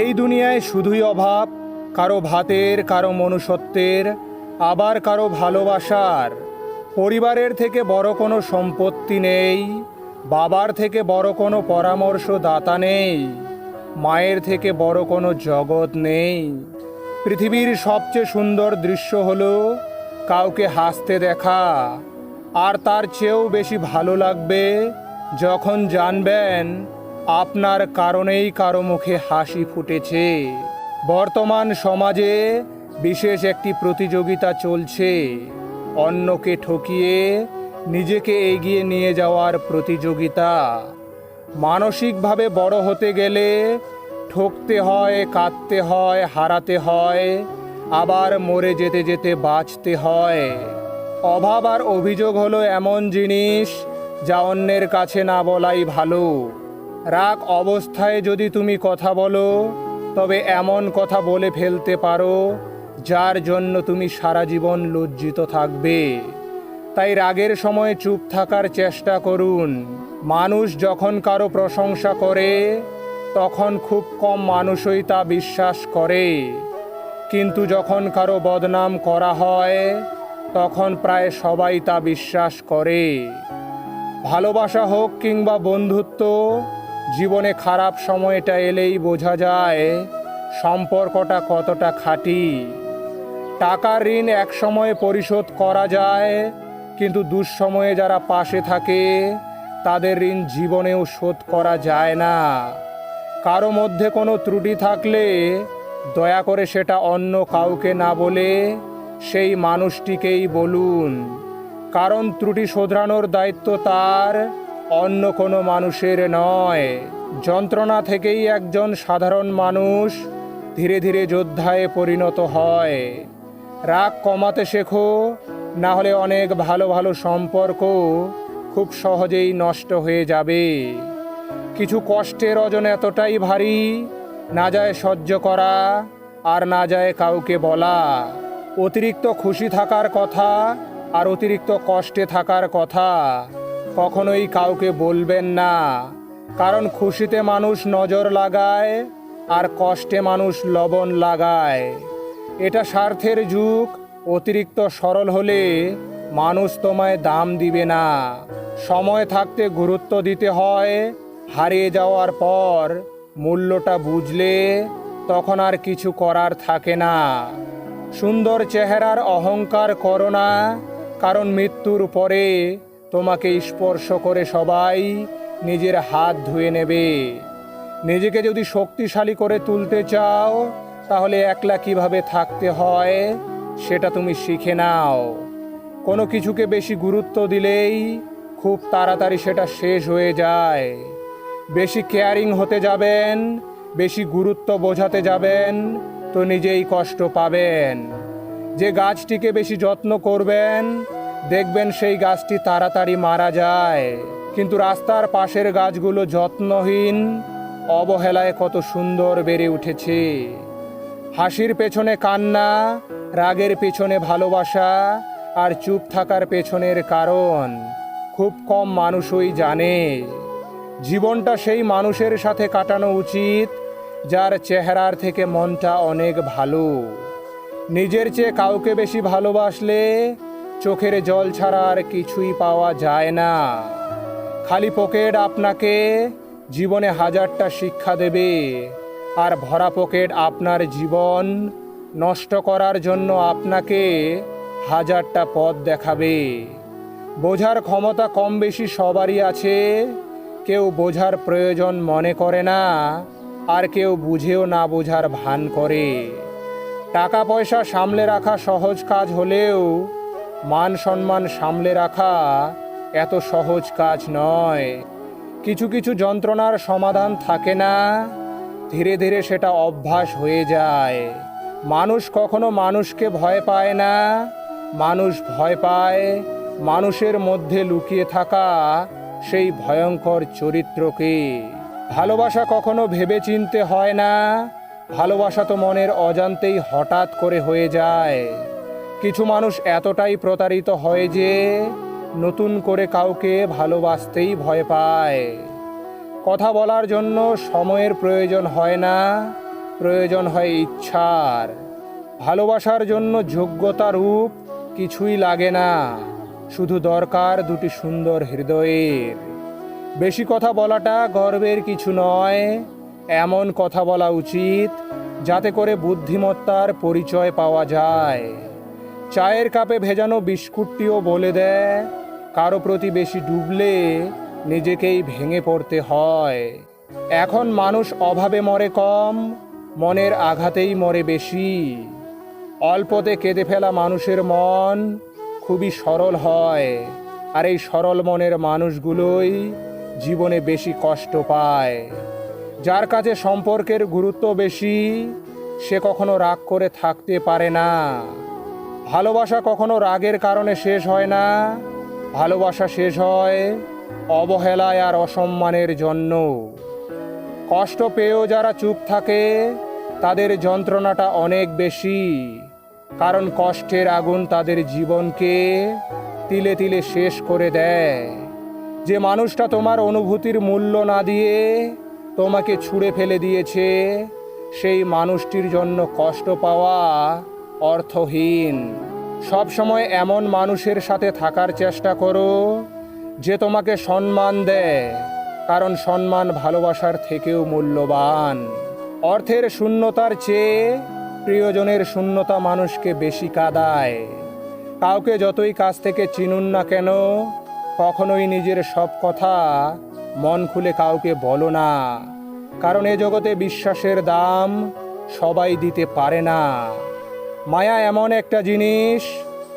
এই দুনিয়ায় শুধুই অভাব, কারও ভাতের, কারও মনুষ্যত্বের, আবার কারও ভালোবাসার। পরিবারের থেকে বড় কোনো সম্পত্তি নেই, বাবার থেকে বড় কোনো পরামর্শদাতা নেই, মায়ের থেকে বড় কোনো জগৎ নেই। পৃথিবীর সবচেয়ে সুন্দর দৃশ্য হলো কাউকে হাসতে দেখা, আর তার চেয়েও বেশি ভালো লাগবে যখন জানবেন আপনার কারণেই কারও মুখে হাসি ফুটেছে। বর্তমান সমাজে বিশেষ একটি প্রতিযোগিতা চলছে। অন্যকে ঠকিয়ে নিজেকে এগিয়ে নিয়ে যাওয়ার প্রতিযোগিতা। মানসিকভাবে বড় হতে গেলে ঠকতে হয়, কাঁদতে হয়, হারাতে হয়, আবার মরে যেতে যেতে বাঁচতে হয়। অভাব আর অভিযোগ হলো এমন জিনিস যা অন্যের কাছে না বলাই ভালো। রাগ অবস্থায় যদি তুমি কথা বলো, তবে এমন কথা বলে ফেলতে পারো, যার জন্য তুমি সারা জীবন লজ্জিত থাকবে। তাই রাগের সময় চুপ থাকার চেষ্টা করুন। মানুষ যখন কারও প্রশংসা করে, তখন খুব কম মানুষই তা বিশ্বাস করে। কিন্তু যখন কারও বদনাম করা হয়, তখন প্রায় সবাই তা বিশ্বাস করে। ভালোবাসা হোক কিংবা বন্ধুত্ব জীবনে খারাপ সময়টা এলেই বোঝা যায় সম্পর্কটা কতটা খাঁটি। টাকার ঋণ এক সময়ে পরিশোধ করা যায়, কিন্তু দুঃসময়ে যারা পাশে থাকে, তাদের ঋণ জীবনেও শোধ করা যায় না। কারও মধ্যে কোনো ত্রুটি থাকলে দয়া করে সেটা অন্য কাউকে না বলে সেই মানুষটিকেই বলুন। কারণ ত্রুটি শোধরানোর দায়িত্ব তার অন্য কোনো মানুষের নয়। যন্ত্রণা থেকেই একজন সাধারণ মানুষ ধীরে ধীরে যোদ্ধায় পরিণত হয়। রাগ কমাতে শেখো, না হলে অনেক ভালো ভালো সম্পর্ক খুব সহজেই নষ্ট হয়ে যাবে। কিছু কষ্টের অজন এতটাই ভারী, না যায় সহ্য করা আর না যায় কাউকে বলা। অতিরিক্ত খুশি থাকার কথা আর অতিরিক্ত কষ্টে থাকার কথা কখনোই কাউকে বলবেন না। কারণ খুশিতে মানুষ নজর লাগায় আর কষ্টে মানুষ লবণ লাগায়। এটা স্বার্থের যুগ, অতিরিক্ত সরল হলে মানুষ তোমায় দাম দিবে না। সময় থাকতে গুরুত্ব দিতে হয়, হারিয়ে যাওয়ার পর মূল্যটা বুঝলে তখন আর কিছু করার থাকে না। সুন্দর চেহারার অহংকার করো না, কারণ মৃত্যুর পরে তোমাকে স্পর্শ করে সবাই নিজের হাত ধুয়ে নেবে। নিজেকে যদি শক্তিশালী করে তুলতে চাও, তাহলে একলা কীভাবে থাকতে হয়, সেটা তুমি শিখে নাও। কোনো কিছুকে বেশি গুরুত্ব দিলেই খুব তাড়াতাড়ি সেটা শেষ হয়ে যায়। বেশি কেয়ারিং হতে যাবেন, বেশি গুরুত্ব বোঝাতে যাবেন, তো নিজেই কষ্ট পাবেন। যে গাছটিকে বেশি যত্ন করবেন দেখবেন সেই গাছটি তাড়াতাড়ি মারা যায়। কিন্তু রাস্তার পাশের গাছগুলো যত্নহীন। অবহেলায় কত সুন্দর বেড়ে উঠেছে। হাসির পেছনে কান্না, রাগের পেছনে ভালোবাসা আর চুপ থাকার পেছনের কারণ খুব কম মানুষই জানে। জীবনটা সেই মানুষের সাথে কাটানো উচিত, যার চেহারার থেকে মনটা অনেক ভালো। নিজের চেয়ে কাউকে বেশি ভালোবাসলে চোখের জল ছাড়া আর কিছুই পাওয়া যায় না। খালি পকেট আপনাকে জীবনে হাজারটা শিক্ষা দেবে আর ভরা পকেট আপনার জীবন নষ্ট করার জন্য আপনাকে হাজারটা পথ দেখাবে। বোঝার ক্ষমতা কম বেশি সবারই আছে। কেউ বোঝার প্রয়োজন মনে করে না, আর কেউ বুঝেও না বোঝার ভান করে। টাকা পয়সা সামলে রাখা সহজ কাজ হলেও মান সম্মান সামলে রাখা এত সহজ কাজ নয়। কিছু কিছু যন্ত্রণার সমাধান থাকে না। ধীরে ধীরে সেটা অভ্যাস হয়ে যায়। মানুষ কখনো মানুষকে ভয় পায় না। মানুষ ভয় পায় মানুষের মধ্যে লুকিয়ে থাকা সেই ভয়ঙ্কর চরিত্রকে। ভালোবাসা কখনো ভেবে চিনতে হয় না। ভালোবাসা তো মনের অজান্তেই হঠাৎ করে হয়ে যায়। কিছু মানুষ এতটাই প্রতারিত হয় যে নতুন করে কাউকে ভালোবাসতেই ভয় পায়। কথা বলার জন্য সময়ের প্রয়োজন হয় না, প্রয়োজন হয় ইচ্ছার। ভালোবাসার জন্য যোগ্যতা রূপ কিছুই লাগে না, শুধু দরকার দুটি সুন্দর হৃদয়ের। বেশি কথা বলাটা গর্বের কিছু নয়, এমন কথা বলা উচিত যাতে করে বুদ্ধিমত্তার পরিচয় পাওয়া যায়। চায়ের কাপে ভেজানো বিস্কুটটিও বলে দেয়, কারও প্রতি বেশি ডুবলে নিজেকেই ভেঙে পড়তে হয়। এখন মানুষ অভাবে মরে কম, মনের আঘাতেই মরে বেশি। অল্পতে কেঁদে ফেলা মানুষের মন খুবই সরল হয়, আর এই সরল মনের মানুষগুলোই জীবনে বেশি কষ্ট পায়। যার কাছে সম্পর্কের গুরুত্ব বেশি, সে কখনো রাগ করে থাকতে পারে না। ভালোবাসা কখনো রাগের কারণে শেষ হয় না। ভালোবাসা শেষ হয় অবহেলায় আর অসম্মানের জন্য কষ্ট পেয়েও যারা চুপ থাকে, তাদের যন্ত্রণাটা অনেক বেশি। কারণ কষ্টের আগুন তাদের জীবনকে তিলে তিলে শেষ করে দেয়। যে মানুষটা তোমার অনুভূতির মূল্য না দিয়ে তোমাকে ছুঁড়ে ফেলে দিয়েছে, সেই মানুষটির জন্য কষ্ট পাওয়া অর্থহীন। সব সময় এমন মানুষের সাথে থাকার চেষ্টা করো যে তোমাকে সম্মান দেয়, কারণ সম্মান ভালোবাসার থেকেও মূল্যবান। অর্থের শূন্যতার চেয়ে প্রিয়জনের শূন্যতা মানুষকে বেশি কাদায়। কাউকে যতই কাছ থেকে চিনুন না কেন, কখনোই নিজের সব কথা মন খুলে কাউকে বলো না, কারণ এ জগতে বিশ্বাসের দাম সবাই দিতে পারে না। মায়া এমন একটা জিনিস,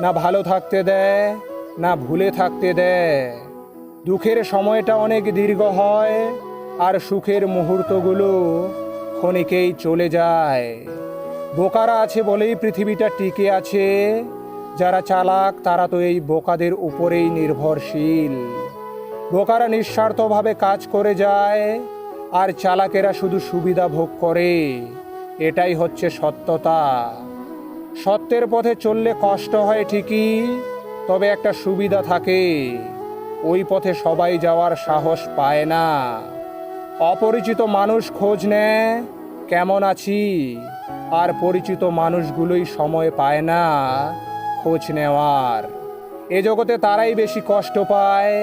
না ভালো থাকতে দেয়, না ভুলে থাকতে দেয়। দুঃখের সময়টা অনেক দীর্ঘ হয়, আর সুখের মুহূর্তগুলো ক্ষণিকেই চলে যায়। বোকারা আছে বলেই পৃথিবীটা টিকে আছে, যারা চালাক তারা তো এই বোকাদের উপরেই নির্ভরশীল। বোকারা নিঃস্বার্থভাবে কাজ করে যায়, আর চালাকেরা শুধু সুবিধা ভোগ করে। এটাই হচ্ছে সত্যতা। সত্যের পথে চললে কষ্ট হয় ঠিকই, তবে একটা সুবিধা থাকে, ওই পথে সবাই যাওয়ার সাহস পায় না। অপরিচিত মানুষ খোঁজ নেয়, কেমন আছি, আর পরিচিত মানুষগুলোই সময় পায় না খোঁজ নেওয়ার। এ জগতে তারাই বেশি কষ্ট পায়,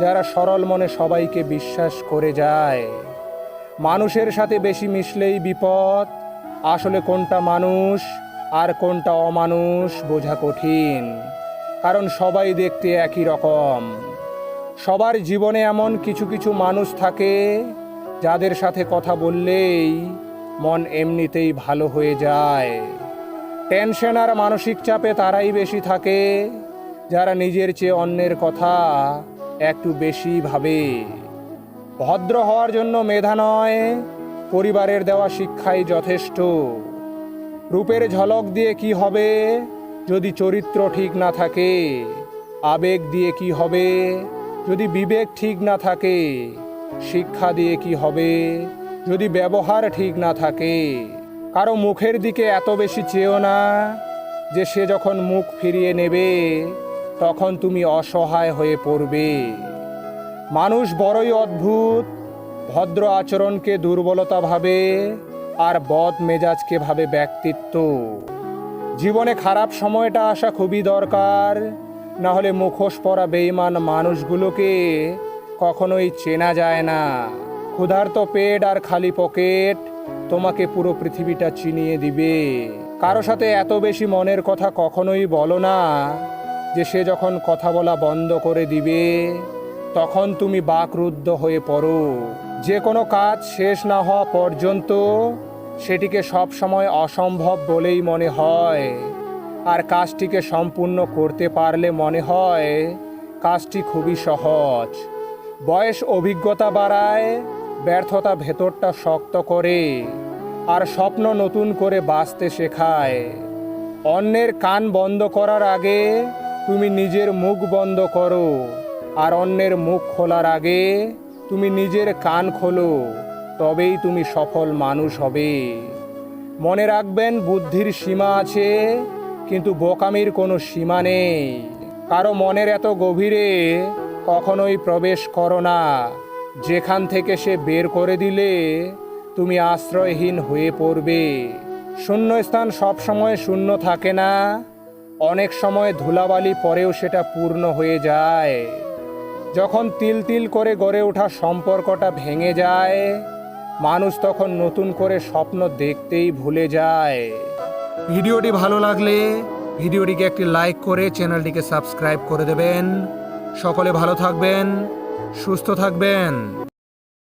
যারা সরল মনে সবাইকে বিশ্বাস করে যায়। মানুষের সাথে বেশি মিশলেই বিপদ, আসলে কোনটা মানুষ আর কোনটা অমানুষ বোঝা কঠিন। কারণ সবাই দেখতে একই রকম। সবার জীবনে এমন কিছু কিছু মানুষ থাকে, যাদের সাথে কথা বললেই মন এমনিতেই ভালো হয়ে যায়। টেনশন আর মানসিক চাপে তারাই বেশি থাকে, যারা নিজের চেয়ে অন্যের কথা একটু বেশি ভাবে। ভদ্র হওয়ার জন্য মেধা নয়, পরিবারের দেওয়া শিক্ষাই যথেষ্ট। রূপের ঝলক দিয়ে কি হবে? যদি চরিত্র ঠিক না থাকে, আবেগ দিয়ে কি হবে? যদি বিবেক ঠিক না থাকে, শিক্ষা দিয়ে কি হবে? যদি ব্যবহার ঠিক না থাকে, কারও মুখের দিকে এত বেশি চেয়েও না যে সে যখন মুখ ফিরিয়ে নেবে, তখন তুমি অসহায় হয়ে পড়বে। মানুষ বড়ই অদ্ভুত, ভদ্র আচরণকে দুর্বলতা ভাবে আর বদ মেজাজকে ভাবে ব্যক্তিত্ব। জীবনে খারাপ সময়টা আসা খুবই দরকার না হলে মুখোশ পরা বেইমান মানুষগুলোকে কখনোই চেনা যায় না। ক্ষুধার্ত পেট আর খালি পকেট তোমাকে পুরো পৃথিবীটা চিনিয়ে দিবে। কারও সাথে এত বেশি মনের কথা কখনোই বলো না, যে সে যখন কথা বলা বন্ধ করে দিবে, তখন তুমি বাকরুদ্ধ হয়ে পড়ো। যে কোনো কাজ শেষ না হওয়া পর্যন্ত সেটিকে সব সময় অসম্ভব বলেই মনে হয়। আর কাজটিকে সম্পূর্ণ করতে পারলে মনে হয়, কাজটি খুবই সহজ। বয়স অভিজ্ঞতা বাড়ায়, ব্যর্থতা ভেতরটা শক্ত করে, আর স্বপ্ন নতুন করে বাঁচতে শেখায়। অন্যের কান বন্ধ করার আগে তুমি নিজের মুখ বন্ধ করো, আর অন্যের মুখ খোলার আগে তুমি নিজের কান খোলো। তবেই তুমি সফল মানুষ হবে। মনে রাখবেন, বুদ্ধির সীমা আছে, কিন্তু বোকামির কোনো সীমা নেই। কারও মনের এত গভীরে কখনোই প্রবেশ করো না। যেখান থেকে সে বের করে দিলে তুমি আশ্রয়হীন হয়ে পড়বে। শূন্যস্থান সবসময় শূন্য থাকে না। অনেক সময় ধুলাবালি পরেও সেটা পূর্ণ হয়ে যায়। যখন তিল তিল করে গড়ে ওঠা সম্পর্কটা ভেঙে যায় মানুষ তখন নতুন করে স্বপ্ন দেখতেই ভুলে যায়। ভিডিওটি ভালো লাগলে ভিডিওটিকে একটি লাইক করে চ্যানেলটিকে সাবস্ক্রাইব করে দেবেন। সকলে ভালো থাকবেন, সুস্থ থাকবেন।